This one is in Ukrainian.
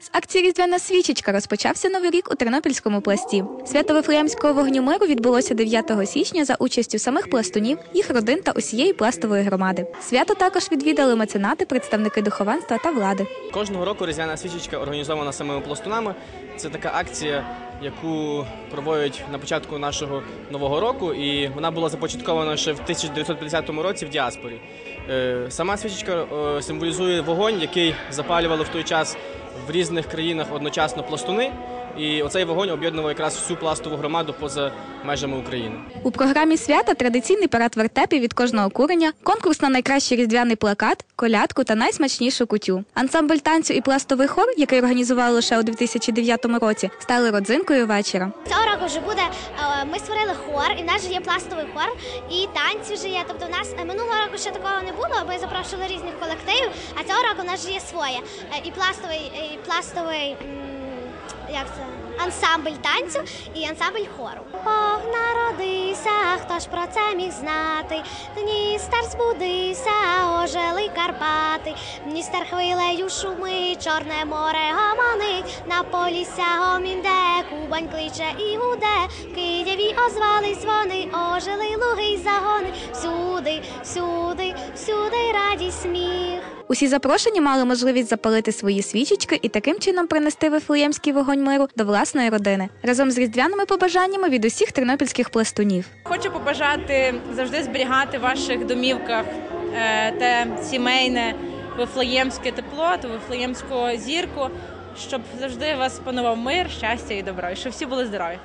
З акції Різдвяна свічечка розпочався новий рік у Тернопільському пласті. Свято Вифлеємського вогню миру відбулося 9 січня за участю самих пластунів, їх родин та усієї пластової громади. Свято також відвідали меценати, представники духовенства та влади. Кожного року різдвяна свічечка організована самими пластунами. Це така акція, яку проводять на початку нашого нового року, і вона була започаткована ще в 1950 році в діаспорі. Е, Сама свічечка е, символізує вогонь, який запалювали в той час в різних країнах одночасно пластуни. І оцей вогонь об'єднував якраз всю пластову громаду поза межами України. У програмі свята традиційний парад вертепів від кожного куреня, конкурс на найкращий різдвяний плакат, колядку та найсмачнішу кутю. Ансамбль танцю і пластовий хор, який організували лише у 2009 році, стали родзинкою вечора. Цього року вже буде. е, Ми створили хор, і в нас вже є пластовий хор, і танці вже є. Тобто, в нас е, минулого року ще такого не було, ми запрошували різних колективів. А цього року в нас вже є своє. Е, І пластовий, і пластовий. Як це? Ансамбль танцю і ансамбль хору. Бог народився, хто ж про це міг знати? Дністер збудився, ожили Карпати. Дністер хвилею шумить, чорне море гомонить, на полісся гомінде, кубань кличе і гуде. В Києві озвались вони, ожили луги й загони. Всюди, всюди, всюди радість сміх. Усі запрошені мали можливість запалити свої свічечки і таким чином принести вифлеємський вогонь миру до власної родини разом з різдвяними побажаннями від усіх тернопільських пластунів. Хочу побажати завжди зберігати в ваших домівках е, те сімейне вифлеємське тепло, ту вифлеємську зірку, щоб завжди вас панував мир, щастя і добро, і щоб всі були здорові.